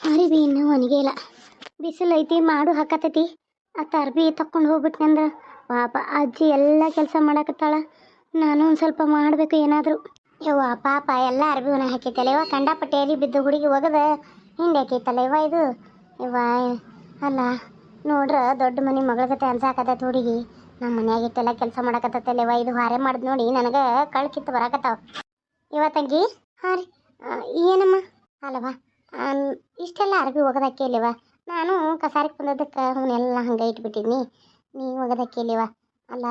ಅರಿವಿ ಇನ್ನೂ ಒಣಗೇ ಇಲ್ಲ. ಬಿಸಿಲು ಐತಿ, ಮಾಡು ಹಾಕತೈತಿ. ಆ ಅರ್ಬಿ ತಕ್ಕೊಂಡು ಹೋಗ್ಬಿಟ್ನಂದ್ರೆ ಪಾಪ ಅಜ್ಜಿ ಎಲ್ಲ ಕೆಲಸ ಮಾಡಕತ್ತಾಳ. ನಾನು ಒಂದು ಸ್ವಲ್ಪ ಮಾಡಬೇಕು ಏನಾದರೂ. ಯವ್ವ, ಪಾಪ ಎಲ್ಲ ಅರ್ಬಿ ಒಣ ಹಾಕಿತ್ತಲ್ಲ ಇವ ಕಂಡಾಪಟ್ಟೆ ಎಲಿ ಬಿದ್ದು ಹುಡುಗಿ ಒಗದ ಹಿಂದೆ ಹಾಕೈತಲ್ಲ ಇವ ಇದು. ಇವ ಅಲ್ಲ, ನೋಡ್ರ ದೊಡ್ಡ ಮನೆ ಮಗಳ ಜೊತೆ ಅನ್ಸಾಕತ್ತೈತೆ ಹುಡುಗಿ. ನಮ್ಮ ಮನ್ಯಾಗ ಇಟ್ಟೆಲ್ಲ ಕೆಲಸ ಮಾಡಕತ್ತೈತಲ್ಲ ಇವ ಇದು ಹಾರೆ ಮಾಡಿದ್ ನೋಡಿ ನನಗೆ ಕಳ್ಕಿತ್ತು ಬರಾಕತ್ತಾವ. ಇವ ತಂಗಿ. ಹಾಂ ರೀ ಏನಮ್ಮ? ಅಲ್ಲವಾ? ಇಷ್ಟೆಲ್ಲ ಅರ್ಬಿ ಒಗದಕ್ಕೆ ಇಲ್ಲಿವ? ನಾನು ಕಸಾರಿಗೆ ಬಂದದಕ್ಕೆ ಅವನ್ನೆಲ್ಲ ಹಂಗೆ ಇಟ್ಬಿಟ್ಟಿದ್ನಿ. ನೀ ಒಗದಕ್ಕೆ ಇಲ್ಲಿವ? ಅಲ್ಲ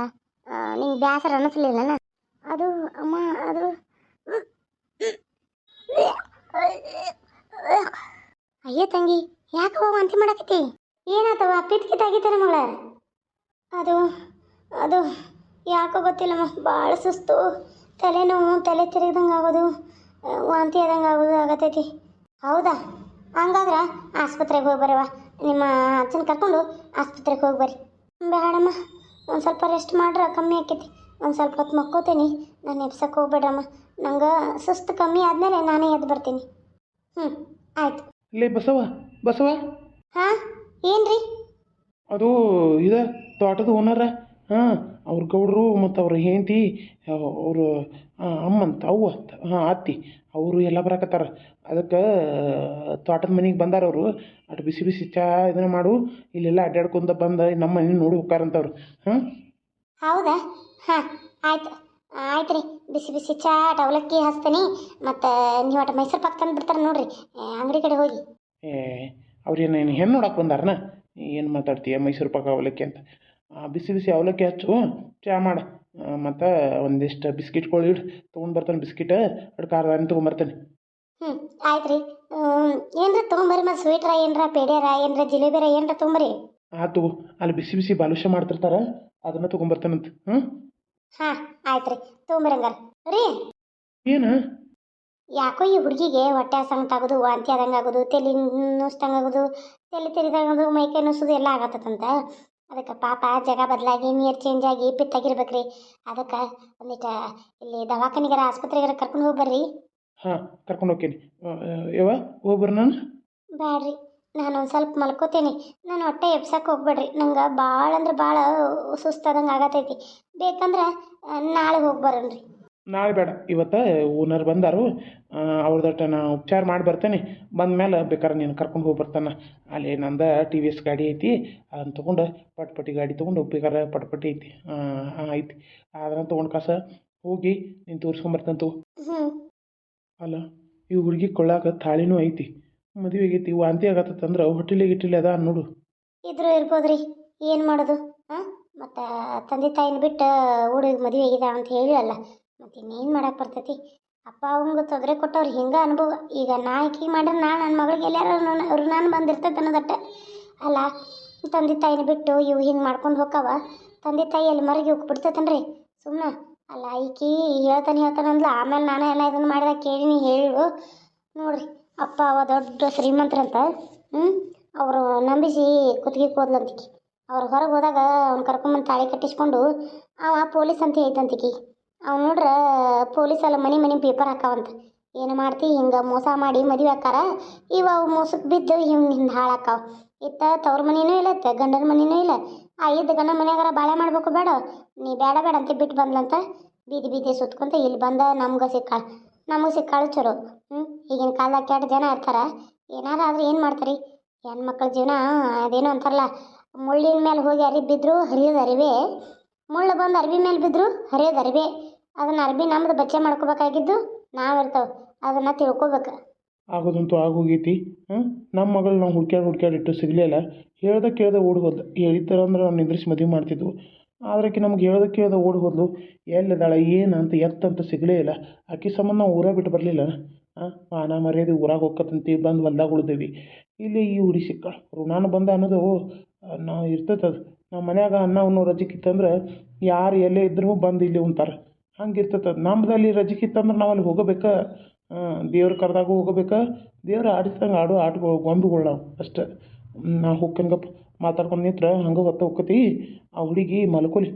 ನಿಂಗೆ ಬೇಸರ ಅನ್ನಿಸ್ಲಿಲ್ಲನ ಅದು, ಅಮ್ಮ, ಅದು. ಅಯ್ಯ ತಂಗಿ, ಯಾಕೆ ವಾಂತಿ ಮಾಡಕತ್ತಿ? ಏನಾತವ? ಪಿತ್ಕಿತ್ ಆಗೈತೆ ಮಗಳ. ಅದು ಅದು, ಯಾಕೋ ಗೊತ್ತಿಲ್ಲಮ್ಮ. ಭಾಳ ಸುಸ್ತು. ತಲೆನೋವು, ತಲೆ ತಿರುಗ್ದಂಗೆ ಆಗೋದು ವಾಂತಿ ಆದಂಗೆ ಆಗೋದು ಆಗತೈತಿ. ಹೌದಾ? ಹಂಗಾದ್ರೆ ಆಸ್ಪತ್ರೆಗೆ ಹೋಗಿ ಬರವ. ನಿಮ್ಮ ಅಜ್ಜನ ಕರ್ಕೊಂಡು ಆಸ್ಪತ್ರೆಗೆ ಹೋಗಿ ಬರ್ರಿ. ಬೇಡಮ್ಮ. ಒಂದು ಸ್ವಲ್ಪ ರೆಸ್ಟ್ ಮಾಡ್ರೆ ಕಮ್ಮಿ ಆಕೈತಿ. ಒಂದು ಸ್ವಲ್ಪ ಹೊತ್ತು ಮಕ್ಕೋತೀನಿ. ನಾನು ಎಬ್ಸಕ್ಕೆ ಹೋಗ್ಬೇಡಮ್ಮ ನಂಗೆ ಸುಸ್ತು ಕಮ್ಮಿ ಆದಮೇಲೆ ನಾನೇ ಎದ್ದು ಬರ್ತೀನಿ. ಹ್ಞೂ ಆಯ್ತು. ಲೇ ಬಸವ ಬಸವ. ಹಾಂ ಏನು ರೀ ಅದು ಇದೆ ತೋಟದ ಓನರ ಹಾಂ ಅವ್ರ ಗೌಡರು ಮತ್ತು ಅವ್ರ ಹೆಂಡತಿ ಅವರು ಅಮ್ಮಂತ ಅವ್ವ ಹಾಂ ಅತ್ತಿ ಅವರು ಎಲ್ಲ ಬರಾಕತ್ತಾರ. ಅದಕ್ಕೆ ತೋಟದ ಮನೆಗೆ ಬಂದಾರ ಅವರು. ಅಟ್ ಬಿಸಿ ಬಿಸಿ ಚಾ ಇದನ್ನ ಮಾಡು ಇಲ್ಲೆಲ್ಲ ಅಡ್ಡಾಡ್ಕೊಂತ ಬಂದ ನಮ್ಮ ಮನೆ ನೋಡಿ ಹೋಗ್ತಾರಂತವ್ರು ಹಾಂ? ಹೌದಾ? ಹಾಂ ಆಯ್ತು. ಆಯ್ತು ರೀ ಬಿಸಿ ಬಿಸಿ ಚಾ ಅವಲಕ್ಕಿ ಹಚ್ತೀನಿ. ಮತ್ತು ನೀವು ಒಟ್ಟು ಮೈಸೂರು ಪಾಕ್ ತಂದು ಬಿಡ್ತಾರೆ ನೋಡ್ರಿ. ಅಂಗಡಿ ಕಡೆ ಹೋಗಿ. ಏ ಅವ್ರು ಏನು ಹೆಣ್ಣು ನೋಡಕ್ಕೆ ಬಂದಾರನ? ಏನು ಮಾತಾಡ್ತೀಯ ಮೈಸೂರು ಪಾಕ ಅವಲಕ್ಕಿ ಅಂತ? ಬಿಸಿ ಬಿಸಿ ಅವಲಕ್ಕಿ ಹಚ್ಚು. ಚಾ ಮಾಡು. ಮತ್ತು ಒಂದಿಷ್ಟು ಬಿಸ್ಕಿಟ್ಗಳು ಇಡು. ತೊಗೊಂಡು ಬರ್ತಾನೆ ಬಿಸ್ಕಿಟ್. ಎರಡು ಖಾರದಾನಿ ತೊಗೊಂಬರ್ತಾನೆ ಹ್ಞೂ ಆಯ್ತು ರೀ ಏನರ ತೊಗೊಂಬರ್ರಿ ಮತ್ತು ಸ್ವೀಟ್ರ ಏನರ ಪೇಡ್ಯಾರ ಏನರ ಜಿಲೇಬಿರ ಏನರ ಆ ತಗೋ. ಅಲ್ಲಿ ಬಿಸಿ ಬಿಸಿ ಬಾಲುಷ ಮಾಡ್ತಿರ್ತಾರೆ. ಅದನ್ನ ತೊಗೊಂಬರ್ತಾನಂತ ಹ್ಞೂ ಹಾಂ ಆಯ್ತು ರೀ ತೊಗೊಂಬರ್ರಿ ಹಂಗಾರ. ರೀ? ಏನು? ಯಾಕೋ ಈ ಹುಡುಗಿಗೆ ಹೊಟ್ಟೆ ಹಸಂಗ್ ಆಗೋದು ವಾಂತಿ ಆದಂಗೆ ಆಗೋದು ತಲೆ ನುಸ್ತಂಗೆ ಆಗೋದು ತಲೆ ತೆರಿದಂಗೆ ಮೈಕೈ ನುಸೋದು ಎಲ್ಲ ಆಗತ್ತಂತ. ಅದಕ್ಕೆ ಪಾಪ ಜಾಗ ಬದಲಾಗಿ ನೀರು ಚೇಂಜ್ ಆಗಿ ಪಿತ್ತಾಗಿರ್ಬೇಕ್ರಿ ಅದಕ್ಕೆ ಒಂದಿಷ್ಟು ಇಲ್ಲಿ ದವಾಖಾನಿಗಾರ ಆಸ್ಪತ್ರೆಗಾರ ಕರ್ಕೊಂಡು ಹೋಗಿ ಬರ್ರಿ ಹಾಂ ಕರ್ಕೊಂಡು ಹೋಗ್ತೀನಿ. ಯಾವ ಹೋಗ್ಬರ್ ನಾನು? ಬ್ಯಾಡ್ರಿ ನಾನು ಒಂದು ಸ್ವಲ್ಪ ಮಲ್ಕೋತೀನಿ. ನಾನು ಹೊಟ್ಟೆ ಎಬ್ಸಕ್ಕೆ ಹೋಗ್ಬೇಡ್ರಿ. ನಂಗೆ ಭಾಳ ಅಂದ್ರೆ ಭಾಳ ಸುಸ್ತಾದಂಗೆ ಆಗತೈತಿ. ಬೇಕಂದ್ರೆ ನಾಳೆ ಹೋಗಿ ಬರೋಣ್ರಿ ನಾಳೆ ಬೇಡ. ಇವತ್ತು ಓನರ್ ಬಂದಾರು. ಅವ್ರದಟ್ಟ ನಾ ಉಪಚಾರ ಮಾಡಿ ಬರ್ತೇನೆ. ಬಂದ ಮೇಲೆ ಬೇಕಾದ್ರೆ ನೀನು ಕರ್ಕೊಂಡು ಹೋಗಿ ಬರ್ತಾನೆ. ಅಲ್ಲಿ ನಂದು ಟಿ ವಿ ಎಸ್ ಗಾಡಿ ಐತಿ. ಅದನ್ನು ತೊಗೊಂಡು ಪಟ್ಪಟಿ ಗಾಡಿ ತೊಗೊಂಡು ಬೇಕಾದ್ರೆ ಪಟ್ಪಟಿ ಐತಿ. ಹಾಂ ಐತಿ. ಅದನ್ನು ತೊಗೊಂಡು ಕಾಸ ಹೋಗಿ ನೀನು ತೋರಿಸ್ಕೊಂಬರ್ತಂತು ಅಲ್ಲ ಈ ಹುಡುಗಿ ಕೊಳ್ಳಾಕ ತಾಳಿನೂ ಐತಿ. ಮದುವೆ ಆಗೈತಿ ವಾಂತಿ ಆಗತ್ತಂದ್ರೆ ಹೊಟ್ಟಿಲಿ ಗಿಟ್ಟಿಲೆ ಅದ ನೋಡು. ಇದ್ರು ಇರ್ಬೋದ್ರಿ. ಏನು ಮಾಡೋದು? ಹಾಂ ಮತ್ತು ತಂದೆ ತಾಯಿನ ಬಿಟ್ಟು ಹುಡುಗ ಮದುವೆ ಆಗಿದೆ ಅಂತ ಹೇಳಿರಲ್ಲ ಮತ್ತು ಇನ್ನೇನು ಮಾಡಕ್ಕೆ ಬರ್ತೈತಿ? ಅಪ್ಪ ಅವಂಗೆ ತೊಂದರೆ ಕೊಟ್ಟವ್ರು ಹಿಂಗೆ ಅನುಭವ. ಈಗ ನಾ ಈಕಿ ಮಾಡ್ರೆ ನಾ ನನ್ನ ಮಗಳಿಗೆ ಎಲ್ಲಾರು ನಾನು ಬಂದಿರ್ತೈತೆ ಅನ್ನೋದಟ್ಟೆ. ಅಲ್ಲ, ತಂದೆ ತಾಯಿನ ಬಿಟ್ಟು ಇವು ಹಿಂಗೆ ಮಾಡ್ಕೊಂಡು ಹೋಕ್ಕವ. ತಂದೆ ತಾಯಿ ಎಲ್ಲಿ ಮರಗಿ ಹೋಗ್ಬಿಡ್ತೈತನ್ರಿ ಸುಮ್ಮನೆ ಅಲ್ಲ, ಈಕಿ ಹೇಳ್ತಾನೆ ಹೇಳ್ತಾನೆ ಅಂದ್ಲ. ಆಮೇಲೆ ನಾನು ಎಲ್ಲ ಇದನ್ನು ಮಾಡಿದಾಗ ಕೇಳಿನಿ ಹೇಳು ನೋಡ್ರಿ, ಅಪ್ಪ ಅವ ದೊಡ್ಡ ಶ್ರೀಮಂತರಂತ. ಹ್ಞೂ ಅವರು ನಂಬಿಸಿ ಕುತ್ತಿಗೆ ಕೂದ್ಲಂತಿಕಿ ಅವ್ರು ಹೊರಗೆ ಹೋದಾಗ ಅವ್ನು ಕರ್ಕೊಂಬಂದು ತಾಳಿ ಕಟ್ಟಿಸ್ಕೊಂಡು, ಅವ ಪೊಲೀಸ್ ಅಂತ ಐತಂತಿಕಿ ಅವ್ನು ನೋಡ್ರ ಪೊಲೀಸ್ ಅಲ್ಲಿ ಮನೆ ಮನಿ ಪೇಪರ್ ಹಾಕಾವಂತ. ಏನು ಮಾಡ್ತಿ? ಹಿಂಗೆ ಮೋಸ ಮಾಡಿ ಮದುವೆ ಹಾಕಾರ ಇವ ಅವು ಮೋಸಕ್ಕೆ ಬಿದ್ದು ಹಿಂಗೆ ಹಿಂದೆ ಹಾಳಾಕಾವ. ಇತ್ತ ತವ್ರ ಮನೆಯೂ ಇಲ್ಲ, ಇತ್ತ ಗಂಡನ ಮನೆಯೂ ಇಲ್ಲ. ಆ ಇದ್ದ ಗಂಡನ ಮನ್ಯಾಗಾರ ಬಾಳೆ ಮಾಡ್ಬೇಕು ಬೇಡ. ನೀ ಬೇಡ ಬೇಡ ಅಂತ ಬಿಟ್ಟು ಬಂದ್ಲಂತ ಬೀದಿ ಬೀದಿ ಸುತ್ಕೊಂತ ಇಲ್ಲಿ ಬಂದ ನಮ್ಗೆ ಸಿಕ್ಕಾಳ. ನಮಗೆ ಸಿಕ್ಕಾಳು ಚಲೋ. ಹ್ಞೂ ಈಗಿನ ಕಾಲದಾಗ ಕೆಟ್ಟ ಜನ ಇರ್ತಾರ. ಏನಾರ ಆದ್ರೆ ಏನು ಮಾಡ್ತಾರೆ? ಹೆಣ್ಮಕ್ಳ ಜೀವನ ಅದೇನೋ ಅಂತಾರಲ್ಲ. ಮುಳ್ಳಿನ ಮೇಲೆ ಹೋಗಿ ಅರಿ ಬಿದ್ದರೂ ಹರಿಯೋದು ಅರಿವೆ ಮುಳ್ಳು ಬಂದು ಅರ್ಬಿ ಮೇಲೆ ಬಿದ್ದರು ಹರಿಯೋದು ಅರ್ಬಿ. ಅದನ್ನ ಅರ್ಬಿ ನಮ್ದು ಬಚ್ಚೆ ಮಾಡ್ಕೋಬೇಕಾಗಿದ್ದು ನಾವಿರ್ತಾವೆ ಅದನ್ನು ತಿಳ್ಕೊಬೇಕು. ಆಗೋದಂತೂ ಆಗೋಗೈತಿ. ಹಾಂ? ನಮ್ಮ ಮಗಳು ನಾವು ಹುಡ್ಕ್ಯಾಡಿ ಹುಡ್ಕ್ಯಾಡ ಇಟ್ಟು ಸಿಗಲಿಲ್ಲ. ಹೇಳ್ದೆ ಕೇಳ್ದೆ ಓಡಿ ಹೋದ್ಲು. ಹೇಳಿದ್ದರ ಅಂದ್ರೆ ನಾವು ನಿಂದ್ರಿಸಿ ಮದುವೆ ಮಾಡ್ತಿದ್ವು. ಆದ್ರಕ್ಕೆ ನಮ್ಗೆ ಹೇಳ್ದೆ ಕೇಳ್ದೆ ಓಡಿ ಹೋದ್ಲು. ಎಲ್ಲಿದ್ದಾಳೆ, ಏನು ಅಂತ ಎತ್ತಂತ ಸಿಗಲೇ ಇಲ್ಲ. ಆಕೆ ಸಂಬಂಧ ನಾವು ಊರಾಗ ಬಿಟ್ಟು ಬರಲಿಲ್ಲ. ಹಾಂ? ಮಾನ ಮರ್ಯಾದೆ ಊರಾಗ ಹೋಗ್ಕತ್ತಂತಿ, ಬಂದು ಹೊಲ್ದಾಗ ಉಳ್ದೇವಿ. ಇಲ್ಲಿ ಈ ಹುಡಿ ಸಿಕ್ಕ ಋಣಾನು ಬಂದ ಅನ್ನೋದು ನಾವು ಇರ್ತೈತೆ ಅದು ನಮ್ಮ ಮನ್ಯಾಗ ಅನ್ನ, ಉಣ್ಣೋ ರಜಕ್ಕಿತ್ತಂದ್ರೆ ಯಾರು ಎಲ್ಲೇ ಇದ್ರೂ ಬಂದು ಇಲ್ಲಿ ಉಣ್ತಾರೆ. ಹಂಗೆ ಇರ್ತೈತೆ ಅದು ನಮ್ಮದಲ್ಲಿ ರಜಕ್ಕಿತ್ತಂದ್ರೆ ನಾವು ಅಲ್ಲಿ ಹೋಗಬೇಕಾ? ದೇವ್ರ ಕರೆದಾಗೂ ಹೋಗಬೇಕಾ? ದೇವ್ರು ಆಡಿಸ್ದಂಗೆ ಆಡೋ ಆಟಗಳು ಗೊಂಬೆಗಳು ಅಷ್ಟೆ. ಅಷ್ಟೇ ನಾವು ಹೋಗ್ಕಂಗಪ್ಪ ಮಾತಾಡ್ಕೊಂಡು ನಿಂತ್ರೆ, ಹಂಗೆ ಹೊತ್ತು ಹೋಕ್ಕತಿ ಆ ಹುಡುಗಿ ಮಲ್ಕೊಳ್ಳಿ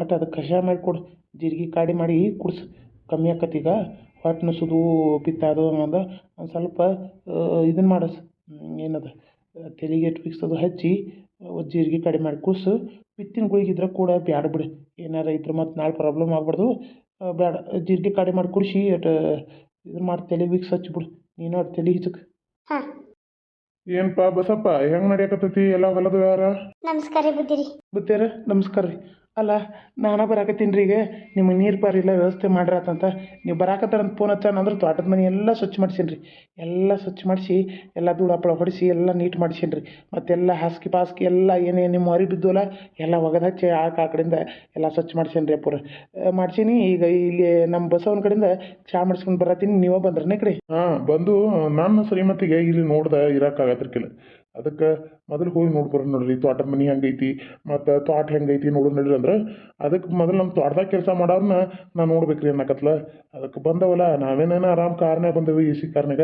ಅಟ್ ಅದು ಕಷಾಯ ಮಾಡಿ ಕೊಡು. ಜೀರಿಗೆ ಕಾಡಿ ಮಾಡಿ ಕುಡ್ಸು. ಕಮ್ಮಿ ಆಕತಿ ಈಗ ಹೊಟ್ಟೆ ನುಸುದು ಪಿತ್ತ ಅದು. ಅನ್ನೋದು ಒಂದು ಸ್ವಲ್ಪ ಇದನ್ನು ಮಾಡಸ್ ಏನದು? ತಲೆಗೆ ವಿಕ್ಸ್ ಅದು ಹಚ್ಚಿ ಜೀರಿಗೆ ಕಡಿಮೆ ಮಾಡಿ ಕೂಸು ಬಿತ್ತಿನ ಗುಳಿಗೆ ಇದ್ರೆ ಕೂಡ ಬ್ಯಾಡ ಬಿಡಿ. ಏನಾರ ಇದ್ರೆ ಮತ್ತು ನಾಳೆ ಪ್ರಾಬ್ಲಮ್ ಆಗ್ಬಾರ್ದು. ಬೇಡ ಜೀರಿಗೆ ಕಡಿಮೆ ಮಾಡಿ ಕುಡಿಸಿ ಅಟ್ ಇದನ್ನ ಮಾಡಿ ತಲೆ ವಿಕ್ಸ್ ಹಚ್ಬಿಡು ನೀನು ಅಟ್ ತಲೆ ಹಿಚಕ್. ಹಾಂ. ಏನಪ್ಪ ಬಸಪ್ಪ ಹೆಂಗೆ ನಡೆಯಕತ್ತೈತಿ ಎಲ್ಲ ಹೊಲದ ವ್ಯವಹಾರ? ನಮಸ್ಕಾರ ಬುದ್ದಿರಿ ಬುದ್ಧಿ ರೀ. ನಮಸ್ಕಾರ ರೀ. ಅಲ್ಲ, ನಾನು ಬರಾಕತ್ತೀನಿ ರೀ ಈಗ. ನಿಮಗೆ ನೀರು ಪಾರಿಲ್ಲ, ವ್ಯವಸ್ಥೆ ಮಾಡ್ರಾತಂತ. ನೀವು ಬರಾಕತ್ತಾರಂತ ಫೋನ್ ಹಚ್ಚಾನ ಅಂದ್ರೆ ತೋಟದ ಮನೆ ಎಲ್ಲ ಸ್ವಚ್ಛ ಮಾಡ್ಸೀನಿ ರೀ ಎಲ್ಲ ಸ್ವಚ್ಛ ಮಾಡಿಸಿ, ಎಲ್ಲ ಧೂಳು ಹಪ್ಪಳ ಹೊಡಿಸಿ, ಎಲ್ಲ ನೀಟ್ ಮಾಡ್ಸೀನಿ ರೀ ಮತ್ತೆಲ್ಲ ಹಾಸಿಗೆ ಪಾಸ್ಕಿ, ಎಲ್ಲ ಏನೇನು ನಿಮ್ಮ ಹೊರಿ ಬಿದ್ದೋಲ್ಲ ಎಲ್ಲ ಒಗದ ಹಚ್ಚಿ ಆ ಕಡೆಯಿಂದ ಎಲ್ಲ ಸ್ವಚ್ಛ ಮಾಡ್ಸೀನಿ ರೀ ಅಪ್ಪರ ಮಾಡ್ಸೀನಿ. ಈಗ ಇಲ್ಲಿ ನಮ್ಮ ಬಸವನ ಕಡೆಯಿಂದ ಚಹಾ ಮಾಡಿಸ್ಕೊಂಡು ಬರತ್ತೀನಿ. ನೀವೇ ಬಂದ್ರೆ ಕಡೆ. ಹಾಂ, ಬಂದು ನನ್ನ ಶ್ರೀಮತಿಗೆ ಇಲ್ಲಿ ನೋಡ್ದೆ ಇರೋಕ್ಕಾಗತ್ತಿರ್ಕಿಲ್ಲ ಅದಕ್ಕೆ ಮೊದಲು ಹೋಗಿ ನೋಡ್ಬರ ನೋಡ್ರಿ, ತೋಟದ ಮನೆ ಹೆಂಗೈತಿ, ಮತ್ತು ತೋಟ ಹೆಂಗೈತಿ ನೋಡೋಣ ನಡ್ರಿ ಅಂದ್ರೆ ಅದಕ್ಕೆ ಮೊದಲು ನಮ್ಮ ತೋಟದಾಗ ಕೆಲಸ ಮಾಡೋದನ್ನ ನಾನು ನೋಡ್ಬೇಕು ರೀ ಅನ್ನಕತ್ಲ. ಅದಕ್ಕೆ ಬಂದವಲ್ಲ, ನಾವೇನೇನು ಆರಾಮ್ ಕಾರ್ನಾಗ ಬಂದೇವಿ ಎ ಸಿ ಕಾರ್ನಾಗ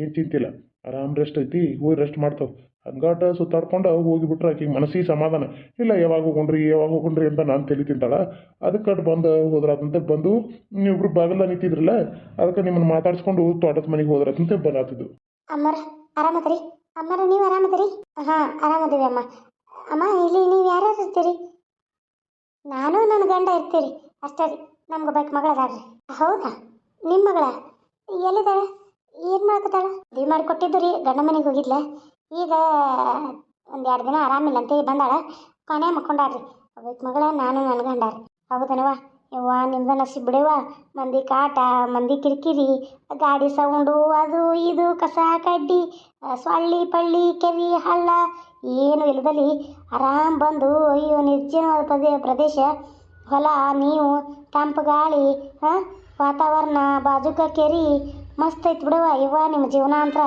ಏನು ಚಿಂತಿಲ್ಲ. ಆರಾಮ್ ರೆಸ್ಟ್ ಐತಿ ಹೋಗಿ ರೆಸ್ಟ್ ಮಾಡ್ತಾವೆ. ಹಂಗಾಟ ಸುತ್ತಾಡ್ಕೊಂಡು ಹೋಗಿಬಿಟ್ರೆ ಆಕೆ ಮನಸ್ಸಿಗೆ ಸಮಾಧಾನ. ಇಲ್ಲ, ಯಾವಾಗ ಹೋಗೊಂಡ್ರಿ ಯಾವಾಗ ಹೋಗೊಂಡ್ರಿ ಅಂತ ನಾನು ತಲೆ ತಿಂತಾಳ. ಅದಕ್ಕೆ ಅಟ್ ಬಂದು ಹೋದ್ರಾತಂತ ಬಂದು, ನೀವಿಬ್ರು ಬಾಗಿಲ ನಿಂತಿದ್ರಲ್ಲ, ಅದಕ್ಕೆ ನಿಮ್ಮನ್ನು ಮಾತಾಡ್ಸ್ಕೊಂಡು ತೋಟದ ಮನೆಗೆ ಹೋದ್ರಾತಂತ ಆರಾಮದ್ರಿ? ಅಮ್ಮರ, ನೀವು ಆರಾಮದಿರಿ? ಹಾಂ, ಆರಾಮದೀವಿ ಅಮ್ಮ. ಅಮ್ಮ, ಇಲ್ಲಿ ನೀವು ಯಾರ್ಯಾರು ಇರ್ತೀರಿ? ನಾನು, ನನ್ನ ಗಂಡ ಇರ್ತೀರಿ. ಅಷ್ಟೇ ರೀ ನಮ್ಗೆ ಒಬ್ಬಾಕಿ ಮಗಳು ಅದಾಳ್ರಿ ಹೌದಾ? ನಿಮ್ಮ ಮಗಳ? ಎಲ್ಲಿದ್ದಾಳೆ? ಏನು ಮಾಡಕತ್ತಾಳ ಮದುವೆ ಮಾಡಿ ಕೊಟ್ಟಿದ್ದು ರೀ, ಗಂಡ ಮನೆಗೆ ಹೋಗಿದ್ಲ. ಈಗ ಒಂದು ಎರಡು ದಿನ ಆರಾಮಿಲ್ಲ ಅಂತ ಬಂದಾಳ. ಕೊನೆ ಮಕ್ಕೊಂಡಾಳ್ರಿ ಒಬ್ಬಾಕಿ ಮಗಳ, ನಾನು ನನ್ನ ಗಂಡ ರೀ ಹೌದನವ ಯವ್ವ ನಿಮ್ದು ನಸೀಬ್ ಬಿಡವ್ವ. ಮಂದಿ ಕಾಟ, ಮಂದಿ ಕಿರಿಕಿರಿ, ಗಾಡಿ ಸೌಂಡು, ಅದು ಇದು, ಕಸ ಕಡ್ಡಿ ಸೊಳ್ಳಿ ಪಳ್ಳಿ, ಕೆರಿ, ಹಳ್ಳ, ಏನು ಇಲ್ಲದಲ್ಲಿ ಆರಾಮ್ ಬಂದು, ಅಯ್ಯೋ, ನಿರ್ಜನವಾದ ಪ್ರದೇ ಪ್ರದೇಶ. ಹೊಲ ನೀವು ತಂಪು ಗಾಳಿ ಹಾಂ ವಾತಾವರಣ, ಬಾಜುಕ ಕೆರಿ, ಮಸ್ತ್ ಐತಿ ಬಿಡವ್ವ. ಯವ್ವ, ನಿಮ್ಮ ಜೀವನ ಅಂತ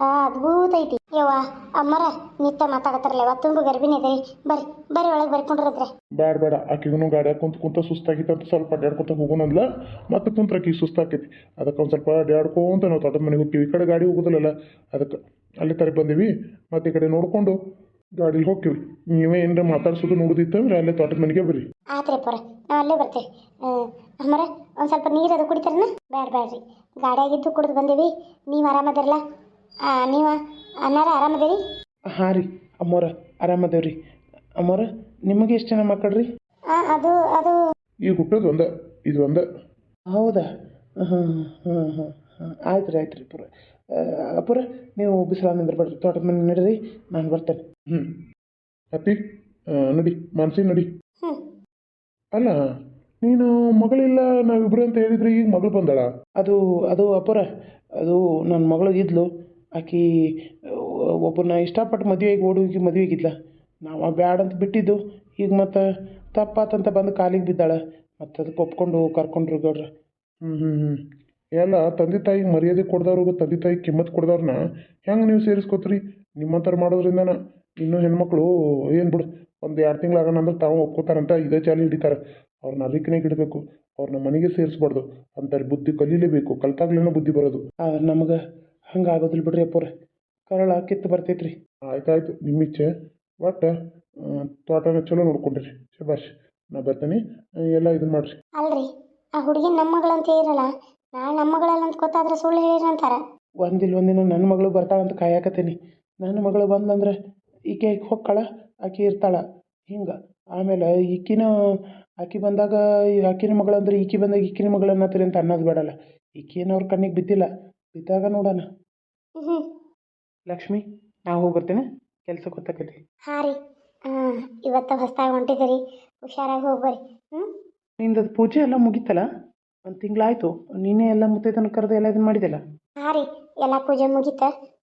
ಅದ್ಭುತ ಐತಿ. ಯವ್ವ ಅಮ್ಮರ ನಿತ್ಯ ಮಾತಾಡತ್ತಾರಲ್ಲ ಯವ್ವ ತುಂಬ ಗರ್ಭಿಣಿ ಇದೀರಿ ಬರ್ರಿ ಬರ್ರಿ ಒಳಗೆ ಬರ್ಕೊಂಡಿರದ್ರೆ. ಬೇಡ ಬೇಡ ಆಕಿಗೂ ಗಾಡ್ಯಾಗ ಕುಂತ ಕುಂತ ಸುಸ್ತಾಗಿತ್ತು ಅಂತ ಸ್ವಲ್ಪ ಅಡ್ಯಾಡ್ಕೊತ ಹೋಗೋಣಂದ್ಲ ಮತ್ತೆ ಕುಂತ್ರ ಆಕಿ ಸುಸ್ತಾಕೈತಿ. ಅದಕ್ಕೆ ಒಂದು ಸ್ವಲ್ಪ ಅಡ್ಯಾಡ್ಕೊಂತ ನಾವು ತೋಟದ ಮನೆಗೆ. ಹೋಗ್ತೀವಿ ಈ ಕಡೆ ಗಾಡಿ ಹೋಗೋದಿಲ್ಲಲ್ಲ ಅದಕ್ಕೆ ಅಲ್ಲಿ ತರ ಬಂದೀವಿ. ಮತ್ತೆ ಈ ಕಡೆ ನೋಡ್ಕೊಂಡು ಗಾಡಿಲಿ ಹೋಗ್ತೀವಿ. ನೀವೇ ಏನಾರ ಮಾತಾಡ್ಸೋದು ನೋಡುದಿತ್ತು ಅಂದ್ರೆ ಅಲ್ಲೇ ತೋಟದ ಮನೆಗೆ ಬರ್ರಿ. ಆತ್ರಿ ಪರ ನಾವು ಅಲ್ಲೇ ಬರ್ತೀವಿ. ಅಮ್ಮರ ಒಂದು ಸ್ವಲ್ಪ ನೀರು ಅದು ಕುಡಿತಾರನ? ಬೇಡ ಬೇಡ್ರಿ ಗಾಡಿಯಾಗಿದ್ದು ಕುಡಿದು ಬಂದೀವಿ. ನೀವು ಆರಾಮದಿರಲ್ಲ ನೀವು ಅನ್ನಾರ ಆರಾಮದೇರಿ? ಹಾಂ ರೀ ಅಮ್ಮೋರ ಆರಾಮದೇವ್ರಿ. ಅಮ್ಮೋರ ನಿಮಗೆ ಎಷ್ಟು ಜನ ಮಕ್ಕಳು ರೀ ಅದು ಅದು. ಈಗ ಹುಟ್ಟೋದು ಒಂದ ಇದು ಒಂದ. ಹೌದಾ? ಹಾಂ ಹಾಂ ಹಾಂ ಹಾಂ ಆಯ್ತು ರೀ ಆಯ್ತು ರೀ ಪುರ ಅಪ್ಪುರ ನೀವು ಬಿಸಿಲ ನಿಂದ್ರಬೇಡ್ರಿ ತೋಟದ ಮನೆ ನಡೀರಿ ನಾನು ಬರ್ತೇನೆ. ಹ್ಞೂ ಹತ್ತಿ ಆ, ನಡಿ ಮನ್ಸಿ ನಡಿ. ಹ್ಞೂ ಅಲ್ಲ ನೀನು ಮಗಳಿಲ್ಲ ನಾವಿಬ್ರು ಅಂತ ಹೇಳಿದ್ರೆ ಈಗ ಮಗಳು ಬಂದಳ? ಅದು ಅದು ಅಪರ. ಅದು ನನ್ನ ಮಗಳು ಇದ್ಲು ಆಕಿ ಒಬ್ಬನ ಇಷ್ಟಪಟ್ಟು ಮದುವೆಗೆ ಓಡೋಗಿ ಮದುವೆಗಿದ್ಲ. ನಾವು ಬ್ಯಾಡ ಅಂತ ಬಿಟ್ಟಿದ್ದು. ಈಗ ಮತ್ತು ತಪ್ಪಾತಂತ ಬಂದು ಕಾಲಿಗೆ ಬಿದ್ದಾಳೆ. ಮತ್ತು ಅದಕ್ಕೆ ಒಪ್ಕೊಂಡು ಕರ್ಕೊಂಡ್ರು ಗೌಡ್ರು ಹ್ಞೂ ಹ್ಞೂ ಹ್ಞೂ ಎಲ್ಲ ತಂದೆ ತಾಯಿಗೆ ಮರ್ಯಾದೆ ಕೊಡ್ದವ್ರಿಗೂ ತಂದೆ ತಾಯಿಗೆ ಕಿಮ್ಮತ್ ಕೊಡ್ದವ್ರನ್ನ ಹೆಂಗೆ ನೀವು ಸೇರಿಸ್ಕೊತ್ರಿ? ನಿಮ್ಮಂಥವ್ರು ಮಾಡೋದ್ರಿಂದನ ಇನ್ನೂ ಹೆಣ್ಮಕ್ಳು ಏನು ಬಿಡು ಒಂದು ಎರಡು ತಿಂಗಳು ಆಗೋಣ ಅಂದ್ರೆ ತಾವು ಒಪ್ಕೋತಾರಂತ ಇದೇ ಚಾಲಿ ಹಿಡಿತಾರೆ. ಅವ್ರನ್ನ ಅದಕ್ಕೆ ಇಡಬೇಕು ಅವ್ರನ್ನ ಮನೆಗೆ ಸೇರಿಸ್ಬಾರ್ದು. ಅಂತಾರೆ ಬುದ್ಧಿ ಕಲೀಲೇಬೇಕು ಕಲ್ತಾಗ್ಲೇನೋ ಬುದ್ಧಿ ಬರೋದು. ಆದ್ರೆ ನಮಗೆ ಹಂಗೆ ಆಗೋದಿಲ್ಲ ಬಿಡ್ರಿ ಅಪ್ಪುರ. ಕರಳ ಕಿತ್ತು ಬರ್ತೈತೆ ರೀ ಆಯ್ತಾಯ್ತು ನಿಮ್ಮ ಇಚ್ಛೆ ಒಟ್ಟು ತೋಟನ ಚಲೋ ನೋಡ್ಕೊಂಡ್ರಿ ಶಬಾಷ್ ನಾ ಬರ್ತೀನಿ. ಎಲ್ಲ ಇದನ್ನ ಮಾಡಿರಿ. ಅಲ್ರಿ ಆ ಹುಡುಗಿ ನಮ್ಮ ಮಗಳು ಅಂತ ಇರಲ್ಲ ನಾಳೆ ನಮ್ಮ ಮಗಳಲ್ಲ ಅಂತ ಗೊತ್ತಾದ್ರೆ ಸುಳ್ಳು ಹೇಳಿರಂತಾರ ಒಂದಿಲ್ಲ ಒಂದಿನ ನನ್ನ ಮಗಳು ಬರ್ತಾಳಂತ ಕಾಯಕತ್ತೀನಿ. ನನ್ನ ಮಗಳು ಬಂದಂದ್ರೆ ಈಕೆ ಹೊಕ್ಕಳ ಆಕೆ ಇರ್ತಾಳ. ಹಿಂಗೆ ಆಮೇಲೆ ಈಕಿನ ಆಕೆ ಬಂದಾಗ ಈ ಆಕಿನ ಮಗಳು ಅಂದ್ರೆ ಈಕಿ ಬಂದಾಗ ಈಕಿನ ಮಗಳನ್ನ ಅಂತ ಅನ್ನೋದು ಬೇಡಲ್ಲ. ಈಕೇನು ಅವ್ರ ಕಣ್ಣಿಗೆ ಬಿದ್ದಿಲ್ಲ. ಬಿದ್ದಾಗ ನೋಡೋಣ. ಹ್ಞೂ ಲಕ್ಷ್ಮಿ ನಾವು ಹೋಗಿ ಬರ್ತೇನೆ. ಕೆಲಸಕ್ಕೆ ಗೊತ್ತಾಕೈತಿ ಹಾಂ ರೀ. ಹಾಂ ಇವತ್ತು ಹೊಸ್ದಾಗಿ ಹೊಂಟಿದ್ದೀರಿ ಹುಷಾರಾಗಿ ಹೋಗಿ ಬರ್ರಿ. ಹ್ಞೂ ನಿಂದು ಪೂಜೆ ಎಲ್ಲ ಮುಗೀತಲ್ಲ? ಒಂದು ತಿಂಗಳಾಯ್ತು. ನೀನೇ ಎಲ್ಲ ಮುತ್ತೈದನ ಕರೆದು ಎಲ್ಲ ಇದನ್ನ ಮಾಡಿದೆಲ್ಲ ಹಾಂ ರೀ. ಎಲ್ಲ ಪೂಜೆ ಮುಗಿತ.